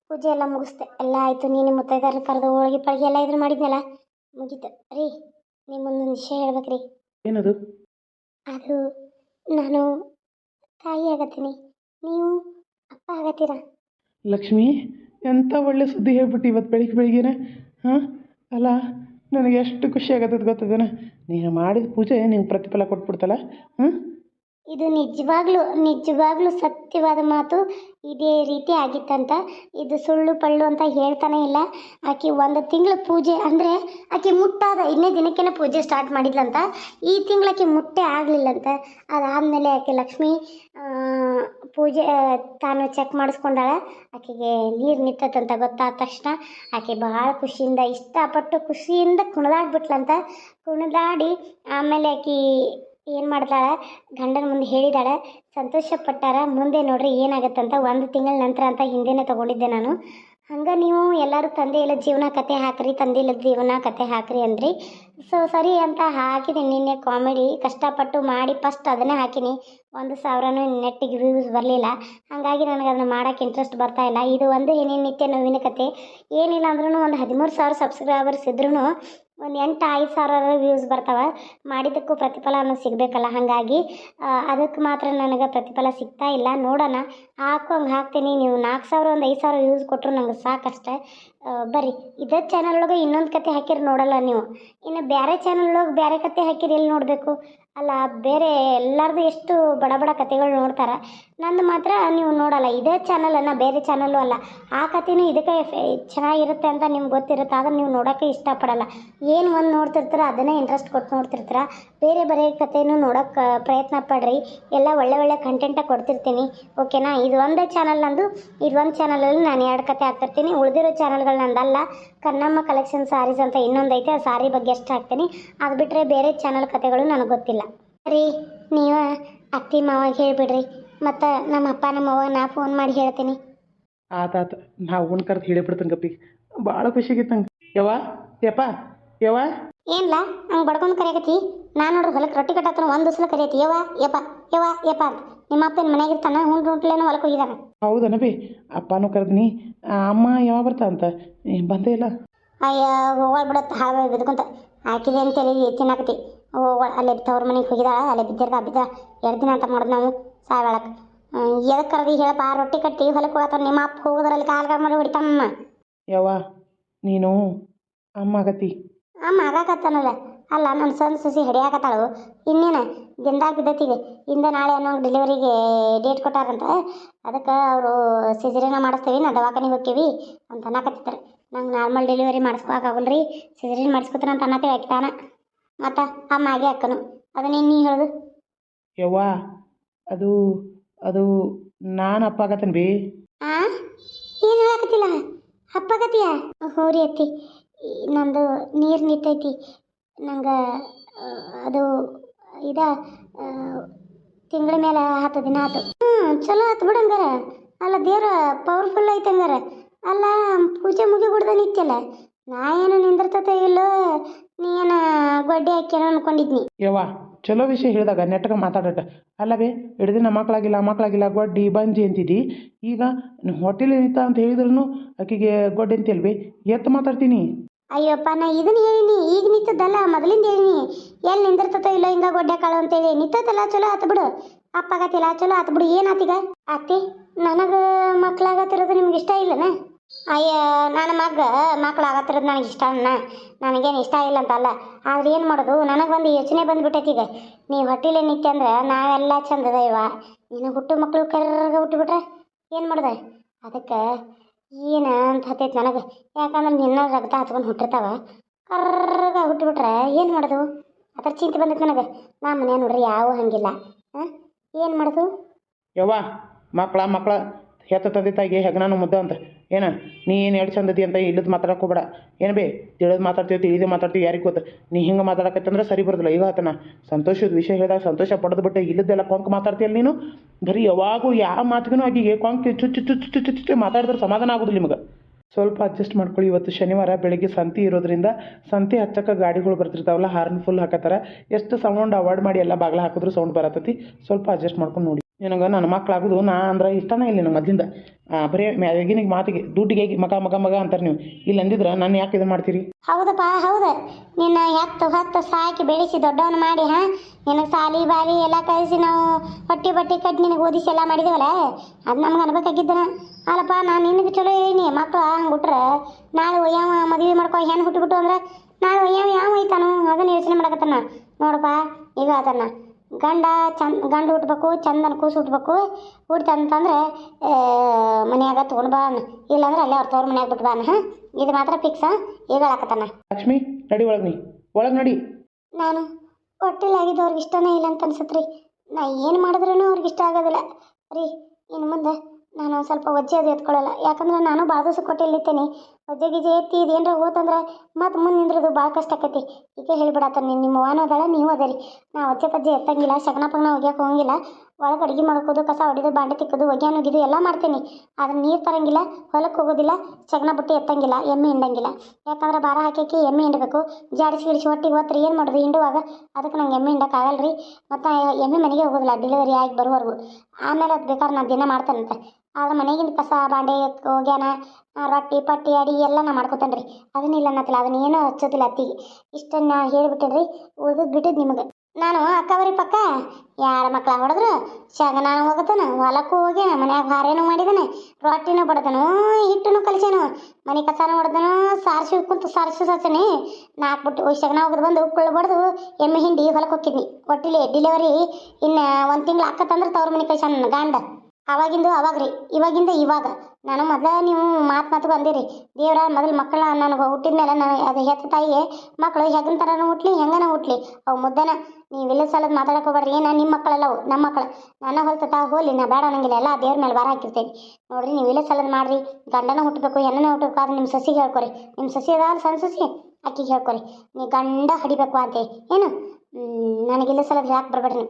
ಪೂಜೆ ಎಲ್ಲ ಮುಗಿಸ್ತೆ ಎಲ್ಲ ಆಯಿತು. ನೀನು ಮುತ್ತೈದಾರ ಕರೆದು ಹೋಳಿಗೆ ಪಳಿಗೆ ಎಲ್ಲ ಇದನ್ನ ಮಾಡಿದ್ನಲ್ಲ? ಮುಗೀತು. ರೀ ನಿಮ್ಮೊಂದೊಂದು ವಿಷಯ ಹೇಳ್ಬೇಕು ರೀ ಏನದು? ಅದು ನಾನು ತಾಯಿ ಆಗತ್ತೀನಿ. ನೀವು ಅಪ್ಪ ಆಗತ್ತೀರಾ? ಲಕ್ಷ್ಮಿ ಎಂಥ ಒಳ್ಳೆ ಸುದ್ದಿ ಹೇಳ್ಬಿಟ್ಟು ಇವತ್ತು ಬೆಳಿಗ್ಗೆ ಬೆಳಿಗ್ಗೆನೆ, ಹಾಂ? ಅಲ್ಲ, ನನಗೆ ಎಷ್ಟು ಖುಷಿ ಆಗತ್ತದ ಗೊತ್ತದೇನ? ನೀನು ಮಾಡಿದ ಪೂಜೆ ನಿಂಗೆ ಪ್ರತಿಫಲ ಕೊಟ್ಬಿಡ್ತಲ್ಲ ಹಾಂ ಇದು ನಿಜವಾಗ್ಲೂ ನಿಜವಾಗ್ಲೂ ಸತ್ಯವಾದ ಮಾತು ಇದೇ ರೀತಿ ಆಗಿತ್ತಂತ. ಇದು ಸುಳ್ಳು ಪಳ್ಳು ಅಂತ ಹೇಳ್ತಾನೆ ಇಲ್ಲ. ಆಕೆ ಒಂದು ತಿಂಗಳು ಪೂಜೆ ಅಂದರೆ ಆಕೆ ಮುಟ್ಟಾದ, ಇನ್ನೇ ದಿನಕ್ಕೇನೆ ಪೂಜೆ ಸ್ಟಾರ್ಟ್ ಮಾಡಿದ್ಲಂತ. ಈ ತಿಂಗಳು ಆಕೆ ಮುಟ್ಟೆ ಆಗಲಿಲ್ಲಂತ. ಅದಾದಮೇಲೆ ಆಕೆ ಲಕ್ಷ್ಮಿ ಪೂಜೆ ತಾನು ಚೆಕ್ ಮಾಡಿಸ್ಕೊಂಡಾಳ. ಆಕೆಗೆ ನೀರು ನಿಂತದಂತ ಗೊತ್ತಾದ ತಕ್ಷಣ ಆಕೆ ಭಾಳ ಖುಷಿಯಿಂದ, ಇಷ್ಟಪಟ್ಟು ಖುಷಿಯಿಂದ ಕುಣಿದಾಡ್ಬಿಟ್ಲಂತ. ಕುಣಿದಾಡಿ ಆಮೇಲೆ ಆಕೆ ಏನು ಮಾಡ್ತಾಳೆ? ಗಂಡನ ಮುಂದೆ ಹೇಳಿದಾಳೆ, ಸಂತೋಷ ಪಟ್ಟಾರ, ಮುಂದೆ ನೋಡ್ರಿ ಅಂತ ಒಂದು ತಿಂಗಳ ನಂತರ ಅಂತ ಹಿಂದೆನೇ ತೊಗೊಂಡಿದ್ದೆ ನಾನು. ಹಂಗೆ ನೀವು ಎಲ್ಲರೂ ತಂದೆ ಇಲ್ಲ ಜೀವನ ಕತೆ ಹಾಕ್ರಿ, ತಂದೆ ಇಲ್ಲ ಜೀವನ ಕತೆ ಹಾಕ್ರಿ ಅಂದ್ರಿ. ಸೊ ಸರಿ ಅಂತ ಹಾಕಿದೆ ನಿನ್ನೆ ಕಾಮಿಡಿ ಕಷ್ಟಪಟ್ಟು ಮಾಡಿ ಫಸ್ಟ್ ಅದನ್ನೇ ಹಾಕಿನಿ. ಒಂದು ಸಾವಿರನೂ ನೆಟ್ಟಿಗೆ ವ್ಯೂಸ್ ಬರಲಿಲ್ಲ. ಹಾಗಾಗಿ ನನಗೆ ಅದನ್ನು ಮಾಡೋಕ್ಕೆ ಇಂಟ್ರೆಸ್ಟ್ ಬರ್ತಾ ಇಲ್ಲ. ಇದು ಒಂದು ಏನೇನು ನಿತ್ಯ ನೋವಿನ ಕತೆ. ಏನಿಲ್ಲ ಅಂದ್ರೂ ಒಂದು ಹದಿಮೂರು ಸಾವಿರ ಸಬ್ಸ್ಕ್ರೈಬರ್ಸ್ ಇದ್ರೂ ಒಂದು ಎಂಟು, ಐದು ಸಾವಿರ ವ್ಯೂಸ್ ಬರ್ತಾವೆ. ಮಾಡಿದ್ದಕ್ಕೂ ಪ್ರತಿಫಲ ಅನ್ನೋದು ಸಿಗಬೇಕಲ್ಲ, ಹಾಗಾಗಿ ಅದಕ್ಕೆ ಮಾತ್ರ ನನಗೆ ಪ್ರತಿಫಲ ಸಿಗ್ತಾ ಇಲ್ಲ. ನೋಡೋಣ. ಹಾಕು, ಹಂಗೆ ಹಾಕ್ತೀನಿ. ನೀವು ನಾಲ್ಕು ಸಾವಿರ, ಒಂದು ಐದು ಸಾವಿರ ವ್ಯೂಸ್ ಕೊಟ್ಟರು ನಂಗೆ ಸಾಕಷ್ಟೇ. ಬರ್ರಿ. ಇದೇ ಚಾನಲ್ ಒಳಗೆ ಇನ್ನೊಂದು ಕತೆ ಹಾಕಿರಿ ನೋಡಲ್ಲ ನೀವು. ಇನ್ನು ಬೇರೆ ಚಾನಲ್ ಒಳಗೆ ಬೇರೆ ಕತೆ ಹಾಕಿರಿ ಎಲ್ಲಿ ನೋಡಬೇಕು? ಅಲ್ಲ, ಬೇರೆ ಎಲ್ಲರದು ಎಷ್ಟು ಬಡ ಬಡ ಕತೆಗಳು ನೋಡ್ತಾರೆ, ನಂದು ಮಾತ್ರ ನೀವು ನೋಡಲ್ಲ. ಇದೇ ಚಾನಲ್ ಅನ್ನ ಬೇರೆ ಚಾನಲ್ಲು ಅಲ್ಲ. ಆ ಕತೆನೂ ಇದಕ್ಕೆ ಚೆನ್ನಾಗಿರುತ್ತೆ ಅಂತ ನಿಮ್ಗೆ ಗೊತ್ತಿರುತ್ತೆ. ಆದ್ರೆ ನೀವು ನೋಡೋಕ್ಕೆ ಇಷ್ಟಪಡಲ್ಲ. ಏನು ಒಂದು ನೋಡ್ತಿರ್ತೀರ, ಅದನ್ನೇ ಇಂಟ್ರೆಸ್ಟ್ ಕೊಟ್ಟು ನೋಡ್ತಿರ್ತೀರ. ಬೇರೆ ಬೇರೆ ಕತೆನೂ ನೋಡೋಕ್ಕೆ ಪ್ರಯತ್ನ ಪಡ್ರಿ. ಎಲ್ಲ ಒಳ್ಳೆ ಒಳ್ಳೆ ಕಂಟೆಂಟ ಕೊಡ್ತಿರ್ತೀನಿ. ಓಕೆನಾ ಇದು ಒಂದೇ ಚಾನಲ್ ನಂದು. ಇದು ಒಂದು ಚಾನಲಲ್ಲಿ ನಾನು ಎರಡು ಕತೆ ಹಾಕ್ತಿರ್ತೀನಿ. ಉಳಿದಿರೋ ಚಾನಲ್ಗಳು ನಂದಲ್ಲ. ಕನ್ನಮ್ಮ ಕಲೆಕ್ಷನ್ ಸಾರೀಸ್ ಅಂತ ಇನ್ನೊಂದು ಐತೆ ಆ ಸಾರಿ ಬಗ್ಗೆ ಅಷ್ಟು ಹಾಕ್ತೀನಿ. ಅದು ಬಿಟ್ಟರೆ ಬೇರೆ ಚಾನಲ್ ಕತೆಗಳು ನನಗೆ ಗೊತ್ತಿಲ್ಲ. ರೀ ನೀವು ಅತ್ತಿ ಮಾವಾಗ ಹೇಳಿಬಿಡ್ರಿ. ಮತ್ತು ನಮ್ಮ ಅಪ್ಪ ನಮ್ಮ ಅವ್ವ ನಾ ಫೋನ್ ಮಾಡಿ ಹೇಳ್ತೀನಿ. ಆತಾತ ನಾ ಅವ್ನ ಕರೆದು ಹೇಳಿಬಿಡ್ತೇನೆ ಗಪ್ಪಿ. ಭಾಳ ಖುಷಿಗಿತ್ತಂಗೆ ಯವ್ವ ಯಪ್ಪ ಯವ್ವ. ಏನ್ಲ ಹಂಗೆ ಬಡ್ಕೊಂಡು ಕರೆಯಕತ್ತಿ? ನಾನು ನೋಡ್ರಿ ಹೊಲಕ್ಕೆ ರೊಟ್ಟಿ ಕಟ್ಟತ್ತ ಒಂದು ಸಲ ಕರೆಯತ್ತಿ ಯವ್ವ ಯಪ್ಪ ಯವ್ವ ಯಪ್ಪ ಅಂತ. ನಿಮ್ಮ ಅಪ್ಪ ಏನು ಮನೆಯಾಗ ಇರ್ತಾನ ಹುಣ್ಣು ರುಟ್ಲೇನೋ ಹೊಲಕ್ಕೆ ಹೋಗಿದ್ದಾನೆ ಹೌದನ ಬಿ ಅಪ್ಪನೂ ಕರೆದ್ನಿ. ಅಮ್ಮ ಯಾವಾಗ ಬರ್ತಾ ಅಂತ? ಏ, ಬಂದೇ ಇಲ್ಲ. ಅಯ್ಯ ಹೋಗೋಳ್ ಬಿಡತ್ತ ಹಾಳು ಬಿದ್ಕೊಂತ ಹಾಕಿದೆ ಅಂತೇಳಿ ತಿನ್ನಕತಿ ಹೋಗೋಳ ಅಲ್ಲೇ ತವ್ರ ಮನೆಗೆ ಹೋಗಿದಾಳ ಅಲ್ಲೇ ಬಿದ್ದಿರ್ದ ಬಿದ್ದ. ಎರಡು ದಿನ ಅಂತ ಮಾಡೋದು ನಾವು ಸಾಯೊಳಕ್ಕೆ ಎದಕ್ಕೆ ಕರೆದಿ ಹೇಳಪ್ಪ ರೊಟ್ಟಿ ಕಟ್ಟಿ ಹೊಲಕ್ಕೆ ಹೋಗತ್ತಾರ ನಿಮ್ಮ ಅಪ್ಪ ಹೋಗೋದ್ರಲ್ಲಿ ಕಾಲ್ಗಾಲ್ ಮಾಡಿ ಹೊಡಿತಾನಮ್ಮ. ಯವ್ವ ನೀನು ಅಮ್ಮ ಆಗತಿ ಅಮ್ಮ ಆಗಾಕತ್ತಾನಲ್ಲ ಅಲ್ಲ ನನ್ನ ಸಣ್ಣ ಸಸಿ ಹಿಡಿಯಾಕತ್ತಾಳು. ಇನ್ನೇನು? ದಿನದಾಗ ಬಿದ್ದೈತಿಗೆ. ಇಂದ ನಾಳೆ ಅನ್ನೋ ಡೆಲಿವರಿಗೆ ಡೇಟ್ ಕೊಟ್ಟಾರಂತ. ಅದಕ್ಕೆ ಅವರು ಸಿಜರಿನ ಮಾಡಿಸ್ತೀವಿ ನಾ ದವಾಖಾನಿಗೆ ಹೋಗ್ತೀವಿ ಅಂತ ಅನ್ನಕತ್ತಿದ್ದಾರೆ ನಂಗೆ ನಾರ್ಮಲ್ ಡೆಲಿವರಿ ಮಾಡಿಸ್ಕೋಕಾಗಲ್ರಿ ಸಿಜರಿನ್ ಮಾಡಿಸ್ಕೊತಾನ ಅಂತ ಅನ್ನತ್ತೇವೆ ಆಕಿತಾನ ಮತ್ತು ಅಮ್ಮ ಆಗಿ ಅಕ್ಕನು. ಅದನ್ನೇನು ನೀ ಹೇಳೋದು. ಯವ್ವ ಅದು ಅದು ನಾನು ಅಪ್ಪ ಆಗತ್ತೇನೆ ಬಿ? ಆ? ಏನು ಹೇಳಕತ್ತಿಲ್ಲ? ಹಪ್ಪಗತಿಯ ಹೋರಿ ಅತ್ತಿ. ನಂದು ನೀರು ನಿಂತೈತಿ. ನಂಗೆ ಅದು ಇದ ತಿಂಗಳ ಮೇಲೆ ಹತ್ತು ದಿನ ಆತು. ಹ್ಞೂ ಚಲೋ ಆಯ್ತು ಬಿಡು ಹಂಗಾರೆ. ಅಲ್ಲ ದೇವ್ರ ಪವರ್ಫುಲ್ ಐತೆ ಹಂಗಾರ. ಅಲ್ಲ, ಪೂಜೆ ಮುಗಿಬಿಡ್ದ ನಿತ್ಯಲ್ಲ. ನಾ ಏನು ನಿಂದಿರ್ತತೆ ಇಲ್ಲೋ, ನೀ ಏನು ಗೊಡ್ಡೆ ಹಾಕ್ಯಾನ ಅನ್ಕೊಂಡಿದ್ನಿ. ಯವ್ವ, ಚಲೋ ವಿಷಯ ಹೇಳಿದಾಗ ನೆಟ್ಟಗೆ ಮಾತಾಡಟ ಅಲ್ಲ ಬೇ, ಹಿಡ್ದಿನ ಮಕ್ಕಳಾಗಿಲ್ಲ ಮಕ್ಕಳಾಗಿಲ್ಲ ಗೊಡ್ಡಿ, ಬಂಜಿ ಅಂತಿದ್ದಿ ಈಗ ಹೋಟೆಲ್ ಏನಿತ್ತ ಅಂತ ಹೇಳಿದ್ರು ಆಕೆಗೆ ಗೊಡ್ಡೆ ಅಂತೀಯಲ್ ಬಿ ಎತ್ತು ಮಾತಾಡ್ತೀನಿ? ಅಯ್ಯಪ್ಪ ನಾ ಇದನ್ನ ಹೇಳಿನಿ ಈಗ ನಿಂತದಲ್ಲ ಮೊದಲಿಂದ ಹೇಳಿನಿ. ಎಲ್ಲಿ ನಿಂದಿರ್ತತೋ ಇಲ್ಲೋ ಹಿಂಗ ಗೊಡ್ಡೆ ಕಾಳು ಅಂತೇಳಿ. ನಿಂತತಲ್ಲ ಚಲೋ ಆತು ಬಿಡು. ಅಪ್ಪಾಗತಿಲ್ಲ ಚಲೋ ಆತು ಬಿಡು. ಏನಾತೀಗ? ಅತ್ತಿ ನನಗೆ ಮಕ್ಳಾಗತ್ತಿರೋದು ನಿಮ್ಗೆ ಇಷ್ಟ ಇಲ್ಲನ? ಅಯ್ಯ ನನ್ನ ಮಗ ಮಕ್ಳಾಗತ್ತಿರೋದು ನನಗೆ ಇಷ್ಟ ಅಣ್ಣ. ನನಗೇನು ಇಷ್ಟ ಇಲ್ಲ ಅಂತ ಅಲ್ಲ ಆದ್ರೆ ಏನು ಮಾಡೋದು? ನನಗೆ ಒಂದು ಯೋಚನೆ ಬಂದ್ಬಿಟ್ಟೈತಿ ಈಗ. ನೀವು ಹೊಟ್ಟಿಲೆ ನಿತ್ಯ ಅಂದ್ರೆ ನಾವೆಲ್ಲ ಚಂದದ ಇವ. ನಿನಗೆ ಹುಟ್ಟು ಮಕ್ಕಳು ಕರ್ರಗ ಹುಟ್ಟುಬಿಟ್ರೆ ಏನು ಮಾಡ್ದೆ? ಅದಕ್ಕೆ ಏನು ಅಂತ ಹತ್ತೈತೆ ನನಗೆ. ಯಾಕಂದ್ರೆ ನಿನ್ನ ರಕ್ತ ಹತ್ಕೊಂಡು ಹುಟ್ಟಿರ್ತಾವ. ಕರ್ರಗ ಹುಟ್ಟಿಬಿಟ್ರೆ ಏನು ಮಾಡೋದು? ಅದ್ರ ಚಿಂತೆ ಬಂದೈತೆ ನನಗೆ. ನಾ ಮನೆ ನೋಡ್ರಿ ಯಾವ ಹಂಗಿಲ್ಲ. ಏನು ಮಾಡೋದು? ಯವ್ವ ಮಕ್ಕಳ ಮಕ್ಕಳ ಹೆತ್ತ ತಂದೆ ತಾಯಿಗೆ ಹೆಗ್ನಾನು ಮುದ್ದ ಅಂತ ಏನ, ನೀ ಏನು ಎರಡು ಚಂದದಿ ಅಂತ ಇಲ್ಲದ ಮಾತಾಡಕ್ಕೆ ಹೋಗ್ಬೇಡ ಏನು ಬೇ, ತಿಳಿದು ಮಾತಾಡ್ತೀವಿ ತಿಳಿದು ಮಾತಾಡ್ತೀವಿ ಯಾರಿಗೆ ಗೊತ್ತು? ನೀ ಹಿಂಗೆ ಮಾತಾಡಕತ್ತಂದ್ರೆ ಸರಿ ಬರೋದಿಲ್ಲ. ಈಗ ಆತನ ಸಂತೋಷದ ವಿಷಯ ಹೇಳಿದಾಗ ಸಂತೋಷ ಪಡೆದು ಬಿಟ್ಟು ಇಲ್ಲದೆಲ್ಲ ಕೊಂಕ್ ಮಾತಾಡ್ತೀಯಲ್ಲ ನೀನು? ಬರೀ ಯಾವಾಗೂ ಯಾವ ಮಾತಿಗೂ ಆಗಿಗೆ ಕೊಂಕ್ ಚುಚ್ಚು ಚುಚ್ಚು ಚುಚ್ಚು ಚುಚ್ಚು ಮಾತಾಡಿದ್ರೆ ಸಮಾಧಾನ ಆಗೋದಿಲ್ಲ ನಿಮಗೆ. ಸ್ವಲ್ಪ ಅಡ್ಜಸ್ಟ್ ಮಾಡ್ಕೊಳ್ಳಿ. ಇವತ್ತು ಶನಿವಾರ ಬೆಳಿಗ್ಗೆ ಸಂತಿ ಇರೋದ್ರಿಂದ ಸಂತಿ ಹಚ್ಚಕ್ಕೆ ಗಾಡಿಗಳು ಬರ್ತಿರ್ತಾವಲ್ಲ ಹಾರ್ನ್ ಫುಲ್ ಹಾಕತ್ತಾರ. ಎಷ್ಟು ಸೌಂಡ್ ಅವಾಯ್ಡ್ ಮಾಡಿ ಎಲ್ಲ ಬಾಗ್ಲ ಹಾಕಿದ್ರು ಸೌಂಡ್ ಬರತ್ತತಿ ಸ್ವಲ್ಪ ಅಡ್ಜಸ್ಟ್ ಮಾಡ್ಕೊಂಡು ನೋಡಿ. ನನಗೆ ನನ್ನ ಮಕ್ಕಳಾಗೋದು ನಾ ಅಂದ್ರೆ ಇಷ್ಟನೇ ಇಲ್ಲ ನಂಗೆ ಮೊದಲಿಂದ ಬರೀ ಮ್ಯಾಗಿನಿಗೆ ಮಾತಿಗೆ, ದುಡ್ಡಿಗೆ ಮಗ ಮಗ ಮಗ ಅಂತಾರೆ ನೀವು. ಇಲ್ಲಿ ಅಂದಿದ್ರೆ ನಾನು ಯಾಕೆ ಇದು ಮಾಡ್ತೀರಿ? ಹೌದಪ್ಪ, ಹೌದು. ನಿನ್ನ ಹತ್ತು ಹತ್ತು ಸಾಕಿ ಬೆಳೆಸಿ ದೊಡ್ಡವನು ಮಾಡಿ, ಹಾ? ನಿನಗೆ ಸಾಲಿ, ಬಾಲಿ ಎಲ್ಲ ಕಳಿಸಿ ನಾವು ಹೊಟ್ಟಿ ಬಟ್ಟೆ ಕಟ್ಟಿ ನಿನಗೆ ಓದಿಸಿ ಎಲ್ಲ ಮಾಡಿದೇವಲ್ಲ? ಅದು ನಮ್ಗೆ ಅನ್ಬೇಕಾಗಿದ್ದನ. ಅಲ್ಲಪ್ಪ, ನಾನು ನಿನಗೆ ಚಲೋ ಹೇಳಿನಿ. ಮಕ್ಕಳು ಹಂಗೆ ಬಿಟ್ರೆ ನಾಳೆ ಯಾವ ಮದುವೆ ಮಾಡ್ಕೊ ಹೆಣ್ಣು ಹುಟ್ಟಿಬಿಟ್ಟು ಅಂದ್ರೆ ನಾಳೆ ಯಾವ ಯಾವ ಐತಾನು ಅದನ್ನ ಯೋಚನೆ ಮಾಡಕತ್ತಾನ. ನೋಡಪ್ಪ, ಈಗ ಆತನ. ಗಂಡ ಚಂದ ಗಂಡ ಹುಟ್ಬೇಕು ಚಂದನ ಕೂಸು ಹುಟ್ಬೇಕು. ಹುಟ್ತಂತಂದ್ರೆ ಮನೆಯಾಗ ತೊಗೊಂಡು ಬಾ ಇಲ್ಲಾಂದ್ರೆ ಅಲ್ಲೇ ಅವ್ರ ತವ್ರ ಮನೆಯಾಗ ಬಿಟ್ಟು ಬಾ ಹಾಂ? ಇದು ಮಾತ್ರ ಫಿಕ್ಸ್ ಈಗ ಹೇಳಾಕತ್ತಾನ. ಲಕ್ಷ್ಮಿ ನಡಿ ಒಳಗೆ ನೀ. ಒಳಗೆ ನಡಿ. ನಾನು ಹೊಟ್ಟೆಲಾಗಿದ್ದು ಅವ್ರಿಗೆ ಇಷ್ಟನೇ ಇಲ್ಲ ಅಂತ ಅನ್ಸತ್ತೆ ರೀ ನಾ ಏನು ಮಾಡಿದ್ರೂ ಅವ್ರಿಗೆ ಇಷ್ಟ ಆಗೋದಿಲ್ಲ. ರೀ ಇನ್ನು ಮುಂದೆ ನಾನು ಸ್ವಲ್ಪ ಒಜ್ಜೆ ಅದು ಎತ್ಕೊಳ್ಳಲ್ಲ. ಯಾಕಂದ್ರೆ ನಾನು ಭಾಳ ದಿವಸ ಕೊಟ್ಟಿಲ್ಲಿತ್ತೇನೆ ಒಜ್ಜೆ ಗಿಜೆ ಎತ್ತಿ ಇದೇನ್ರ ಹೋತಂದ್ರೆ ಮತ್ತೆ ಮುಂದೆ ನಿಂದ್ರದು ಭಾಳ ಕಷ್ಟ ಆಕೈತಿ. ಈಗ ಹೇಳಿಬಿಡತ್ತ ನೀನು ನಿಮ್ಮ ವಾನ ಅದಳ, ನೀವು ಅದರಿ ನಾ ಒಜ್ಜೆ ಪಜ್ಜೆ ಎತ್ತಂಗಿಲ್ಲ ಶಗನ ಪಗನ ಒಗ್ಯಾಕೆ ಹೋಗಂಗಿಲ್ಲ. ಒಳಗೆ ಅಡುಗೆ ಮಾಡ್ಕೋದು, ಕಸ ಹೊಡಿದು ಬಾಂಡೆ ತಿಕ್ಕೋದು, ಒಗ್ಯಾನು ಒಗಿದು ಎಲ್ಲ ಮಾಡ್ತೀನಿ. ಆದ್ರೆ ನೀರು ತರಂಗಿಲ್ಲ ಹೊಲಕ್ಕೆ ಹೋಗೋದಿಲ್ಲ ಶಗನ ಬುಟ್ಟಿ ಎತ್ತಂಗಿಲ್ಲ, ಎಮ್ಮೆ ಹಿಂಡಂಗಿಲ್ಲ. ಯಾಕಂದ್ರೆ ಭಾರ ಹಾಕಿ ಎಮ್ಮೆ ಹಿಂಡಬೇಕು. ಜಾಡಿಸಿ ಗಿಡಿಸಿ ಹೊಟ್ಟಿಗೆ ಹೋತ್ರಿ, ಏನು ಮಾಡೋದು? ಹಿಂಡುವಾಗ ಅದಕ್ಕೆ ನಂಗೆ ಎಮ್ಮೆ ಹಿಂಡಕ್ಕಾಗಲ್ಲ ರೀ ಮತ್ತು ಎಮ್ಮೆ ಮನೆಗೆ ಹೋಗೋದಿಲ್ಲ ಡೆಲಿವರಿ ಆಗಿ ಬರುವವರೆಗೂ ಆಮೇಲೆ ಅದು ಬೇಕಾದ್ರೆ ನಾನು ದಿನ ಮಾಡ್ತಾನಂತೆ. ಆದ್ರೆ ಮನೆಗಿಂದ ಕಸ, ಬಾಂಡೆ, ಹೋಗ್ಯಾನ ರೊಟ್ಟಿ, ಪಟ್ಟಿ, ಅಡಿ ಎಲ್ಲ ನಾ ಮಾಡ್ಕೊತಾನೆ ರೀ ಅದನ್ನಿಲ್ಲ ಅನ್ನತ್ತಿಲ್ಲ ಅದನ್ನ ಏನೂ ಹಚ್ಚೋದಿಲ್ಲ ಅತ್ತಿಗೆ. ಇಷ್ಟನ್ನ ಹೇಳಿಬಿಟ್ಟೇನೆ ರೀ ಉಳ್ದದ್ದು ಬಿಟ್ಟಿದ್ದು ನಿಮಗೆ. ನಾನು ಅಕ್ಕವರಿ ಪಕ್ಕ, ಯಾರ ಮಕ್ಳ ಹೊಡೆದ್ರು, ಶಗನ ಹೋಗತಾನ, ಹೊಲಕ್ಕೂ ಹೋಗ್ಯಾನ, ಮನ್ಯಾಗ ಹಾರೇನು ಮಾಡಿದಾನೆ, ರೊಟ್ಟಿನೂ ಬಡದನು, ಹಿಟ್ಟನು ಕಲಿಸ್ಯಾನು, ಮನೆ ಕಸಾನು ಹೊಡೆದನು ಸಾರಿಸಿ ಕುಂತು ಸಾರಿಸು ಸಚನೆ ನಾಲ್ಕು ಬಿಟ್ಟು ಶಗನ ಹೋಗದ್ ಬಂದು ಉಪ್ಪುಳ್ಳು ಬಡ್ದು, ಎಮ್ಮೆ ಹಿಂಡಿ ಹೊಲಕ್ಕೆ ಹೋಗಿದ್ನಿ ಒಟ್ಟಿಲಿ ಡಿಲಿವರಿ ಇನ್ನು ಒಂದು ತಿಂಗ್ಳು ಅಕ್ಕತ್ತಂದ್ರೆ ತವ್ರ ಮನೆ ಕಳ್ಸ್ಯಾನ ಗಂಡ. ಅವಾಗಿಂದು ಅವಾಗ ರೀ, ಇವಾಗಿಂದ ಇವಾಗ. ನಾನು ಮೊದಲ ನೀವು ಮಾತು ಮಾತು ಬಂದಿರಿ ದೇವ್ರ ಮೊದಲು ಮಕ್ಕಳ ನನಗೆ ಹುಟ್ಟಿದ ಮೇಲೆ ನಾನು ಅದು ಹೆತ್ತ ತಾಯಿಗೆ ಮಕ್ಕಳು ಹೆಗನ ಥರನೂ ಹುಟ್ಲಿ, ಹೆಂಗನ ಹುಟ್ಲಿ? ಅವು ಮುದ್ದನ ನೀವು ಇಲ್ಲ ಸಲದ ಮಾತಾಡಕ್ಕೆ ಏನು ನಿಮ್ಮ ಮಕ್ಕಳಲ್ಲ ನಮ್ಮ ಮಕ್ಕಳು. ನನ್ನ ಹೊಲ್ತತ ಹೋಲಿ ನಾ ಬೇಡ ಅನ್ನಂಗಿಲ್ಲ, ಎಲ್ಲ ದೇವ್ರ ಮೇಲೆ ಬಾರ ಹಾಕಿರ್ತೇನೆ. ನೋಡ್ರಿ, ನೀವು ಇಲ್ಲ ಸಲದ ಮಾಡ್ರಿ, ಗಂಡನ ಹುಟ್ಟಬೇಕು ಹೆಣ್ಣನ ಹುಟ್ಟಬೇಕು ನಿಮ್ಮ ಸಸಿಗೆ ಹೇಳ್ಕೊರಿ. ನಿಮ್ಮ ಸಸಿ ಅದ ಸಣ್ಣ ಸಸಿ, ಅಕ್ಕಿಗೆ ಹೇಳ್ಕೊರಿ. ನೀ ಗಂಡ ಹಡಿಬೇಕು ಅಂತ, ಏನು? ನನಗಿಲ್ಲ ಸಲದ ಯಾಕೆ ಬರಬೇಡ್ರಿ